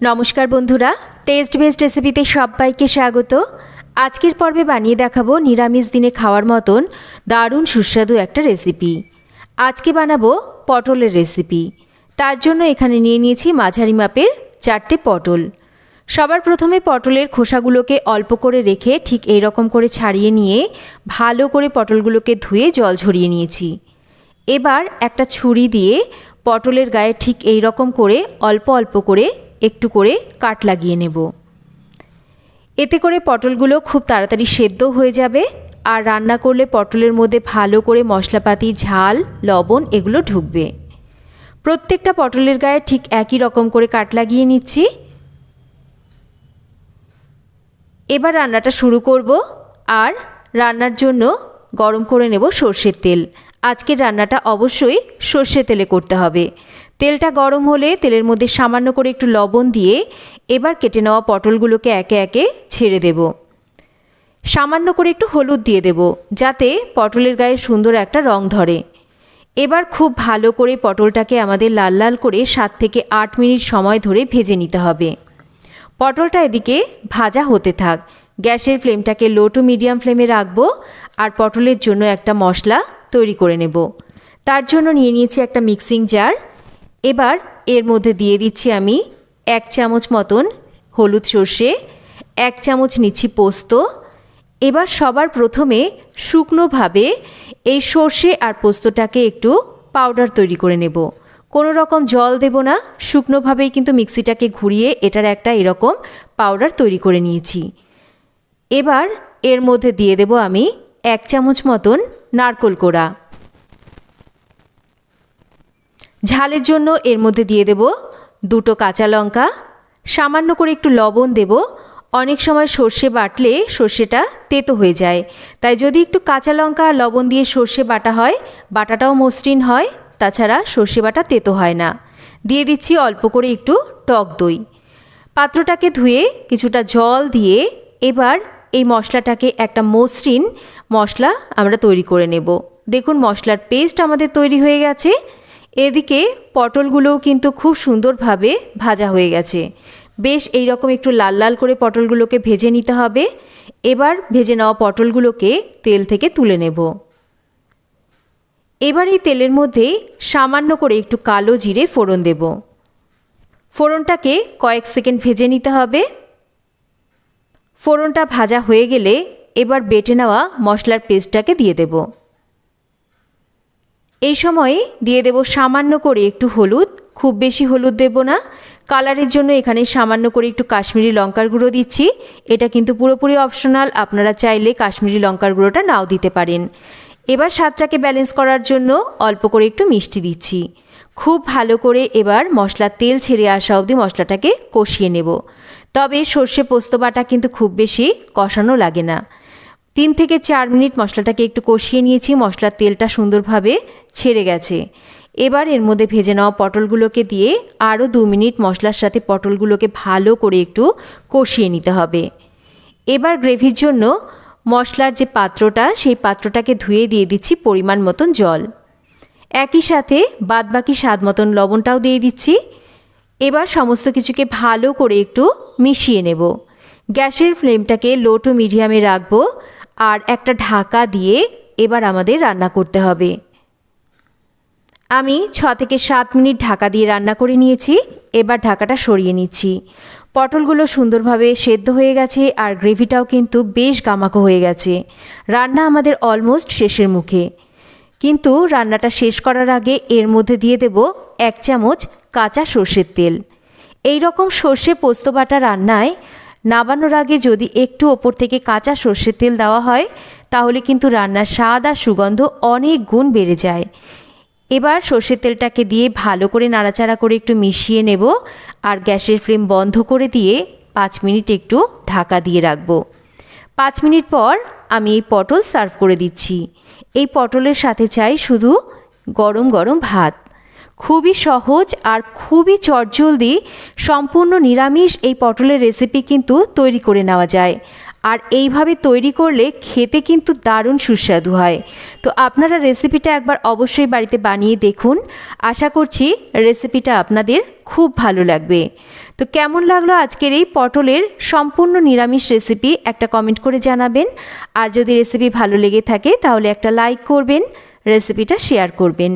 নমস্কার বন্ধুরা test best রেসিপিতে সবাইকে স্বাগত। আজকের পর্বে বানিয়ে দেখাবো নিরামিষ দিনে খাওয়ার মতন দারুণ সুস্বাদু একটা রেসিপি আজকে বানাবো পটলের রেসিপি তার জন্য এখানে নিয়ে নিয়েছি মাঝারি মাপের চারটে পটল। সবার প্রথমে পটলের খোসাগুলোকে অল্প করে রেখে ঠিক এই রকম করে ছাড়িয়ে নিয়ে ভালো করে পটলগুলোকে ধুয়ে জল ঝরিয়ে নিয়েছি। এবার একটা ছুরি দিয়ে পটলের গায়ে ঠিক এই রকম করে অল্প অল্প করে একটু করে কাট লাগিয়ে নেব। এতে করে পটলগুলো খুব তাড়াতাড়ি সেদ্ধ হয়ে যাবে আর রান্না করলে পটলের মধ্যে ভালো করে মশলাপাতি, ঝাল, লবণ এগুলো ঢুকবে। প্রত্যেকটা পটলের গায়ে ঠিক একই রকম করে কাট লাগিয়ে নিচ্ছি। এবার রান্নাটা শুরু করব আর রান্নার জন্য গরম করে নেব সর্ষের তেল। আজকের রান্নাটা অবশ্যই সর্ষে তেলে করতে হবে। তেলটা গরম হলে তেলের মধ্যে সামান্য করে একটু লবণ দিয়ে এবার কেটে নেওয়া পটলগুলোকে একে একে ছেড়ে দেব। সামান্য করে একটু হলুদ দিয়ে দেব, যাতে পটলের গায়ে সুন্দর একটা রং ধরে। এবার খুব ভালো করে পটলটাকে আমাদের লাল লাল করে সাত থেকে আট মিনিট সময় ধরে ভেজে নিতে হবে। পটলটা এদিকে ভাজা হতে থাক। গ্যাসের ফ্লেমটাকে লো টু মিডিয়াম ফ্লেমে রাখব আর পটলের জন্য একটা মশলা তৈরি করে নেব। তার জন্য নিয়ে নিয়েছি একটা মিক্সিং জার। এবার এর মধ্যে দিয়ে দিচ্ছি আমি এক চামচ মতন হলুদ সর্ষে, এক চামচ নিচ্ছি পোস্ত। এবার সবার প্রথমে শুকনোভাবে এই সর্ষে আর পোস্তটাকে একটু পাউডার তৈরি করে নেব। কোনো রকম জল দেব না, শুকনোভাবেই কিন্তু মিক্সিটাকে ঘুরিয়ে এটার একটা এরকম পাউডার তৈরি করে নিয়েছি। এবার এর মধ্যে দিয়ে দেব আমি এক চামচ মতন নারকোল কোড়া। ঝালের জন্য এর মধ্যে দিয়ে দেব দুটো কাঁচা লঙ্কা, সামান্য করে একটু লবণ দেব। অনেক সময় সর্ষে বাটলে সর্ষেটা তেতো হয়ে যায়। তাই যদি একটু কাঁচা লঙ্কা আর লবণ দিয়ে সর্ষে বাটা হয়, বাটাটাও মসৃণ হয়, তাছাড়া সর্ষে বাটা তেতো হয় না। দিয়ে দিচ্ছি অল্প করে একটু টক দই। পাত্রটাকে ধুয়ে কিছুটা জল দিয়ে এবার এই মশলাটাকে একটা মসৃণ মশলা আমরা তৈরি করে নেব। দেখুন মশলার পেস্ট আমাদের তৈরি হয়ে গেছে। এদিকে পটলগুলোও কিন্তু খুব সুন্দরভাবে ভাজা হয়ে গেছে। বেশ এই রকম একটু লাল লাল করে পটলগুলোকে ভেজে নিতে হবে। এবার ভেজে নেওয়া পটলগুলোকে তেল থেকে তুলে নেব। এবার এই তেলের মধ্যে সামান্য করে একটু কালো জিরে ফোড়ন দেব। ফোড়নটাকে কয়েক সেকেন্ড ভেজে নিতে হবে। ফোড়নটা ভাজা হয়ে গেলে এবার বেটে নেওয়া মশলার পেস্টটাকে দিয়ে দেব। এই সময়ে দিয়ে দেব সামান্য করে একটু হলুদ, খুব বেশি হলুদ দেব না। কালারের জন্য এখানে সামান্য করে একটু কাশ্মীরি লঙ্কার গুঁড়ো দিচ্ছি। এটা কিন্তু পুরোপুরি অপশনাল, আপনারা চাইলে কাশ্মীরি লঙ্কার গুঁড়োটা নাও দিতে পারেন। এবার স্বাদটাকে ব্যালেন্স করার জন্য অল্প করে একটু মিষ্টি দিচ্ছি। খুব ভালো করে এবার মশলার তেল ছেড়ে আসা অবধি মশলাটাকে কষিয়ে নেব। তবে সর্ষে পোস্ত বাটা কিন্তু খুব বেশি কষানো লাগে না। তিন থেকে চার মিনিট মশলাটাকে একটু কষিয়ে নিয়েছি, মশলার তেলটা সুন্দরভাবে ছেড়ে গেছে। এবার এর মধ্যে ভেজে নেওয়া পটলগুলোকে দিয়ে আরও দু মিনিট মশলার সাথে পটলগুলোকে ভালো করে একটু কষিয়ে নিতে হবে। এবার গ্রেভির জন্য মশলার যে পাত্রটা, সেই পাত্রটাকে ধুয়ে দিয়ে দিচ্ছি পরিমাণ মতন জল। একই সাথে বাদবাকি স্বাদ মতন লবণটাও দিয়ে দিচ্ছি। এবার সমস্ত কিছুকে ভালো করে একটু মিশিয়ে নেব। গ্যাসের ফ্লেমটাকে লো টু মিডিয়ামে রাখব। আর একটা ঢাকা দিয়ে এবার আমাদের রান্না করতে হবে। আমি ছ থেকে সাত মিনিট ঢাকা দিয়ে রান্না করে নিয়েছি, এবার ঢাকাটা সরিয়ে নিচ্ছি। পটলগুলো সুন্দরভাবে সেদ্ধ হয়ে গেছে আর গ্রেভিটাও কিন্তু বেশ গামাকো হয়ে গেছে। রান্না আমাদের অলমোস্ট শেষের মুখে। কিন্তু রান্নাটা শেষ করার আগে এর মধ্যে দিয়ে দেব এক চামচ কাঁচা সর্ষের তেল। এই রকম সর্ষে পোস্ত বাটা রান্নায় নাবানোর আগে যদি একটু ওপর থেকে কাঁচা সর্ষের তেল দেওয়া হয়, তাহলে কিন্তু রান্নার স্বাদ আর সুগন্ধ অনেক গুণ বেড়ে যায়। এবার সর্ষের তেলটাকে দিয়ে ভালো করে নাড়াচাড়া করে একটু মিশিয়ে নেব আর গ্যাসের ফ্লেম বন্ধ করে দিয়ে পাঁচ মিনিট একটু ঢাকা দিয়ে রাখব। পাঁচ মিনিট পর আমি এই পটল সার্ভ করে দিচ্ছি। এই পটলের সাথে চাই শুধু গরম গরম ভাত। খুবই সহজ আর খুবই চটজলদি সম্পূর্ণ নিরামিষ এই পটলের রেসিপি কিন্তু তৈরি করে নেওয়া যায়। আর এইভাবে তৈরি করলে খেতে কিন্তু দারুণ সুস্বাদু হয়। তো আপনারা রেসিপিটা একবার অবশ্যই বাড়িতে বানিয়ে দেখুন। আশা করছি রেসিপিটা আপনাদের খুব ভালো লাগবে। তো কেমন লাগল আজকের এই পটলের সম্পূর্ণ নিরামিষ রেসিপি একটা কমেন্ট করে জানাবেন। আর যদি রেসিপি ভালো লেগে থাকে তাহলে একটা লাইক করবেন রেসিপিটা শেয়ার করবেন।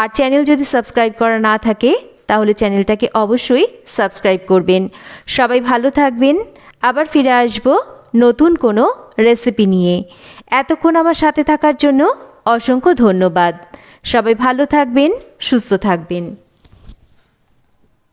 আর চ্যানেল যদি সাবস্ক্রাইব করা না থাকে, তাহলে চ্যানেলটাকে অবশ্যই সাবস্ক্রাইব করবেন। সবাই ভালো থাকবেন। আবার ফিরে আসব নতুন কোনো রেসিপি নিয়ে। এতক্ষণ আমার সাথে থাকার জন্য অসংখ্য ধন্যবাদ। সবাই ভালো থাকবেন, সুস্থ থাকবেন।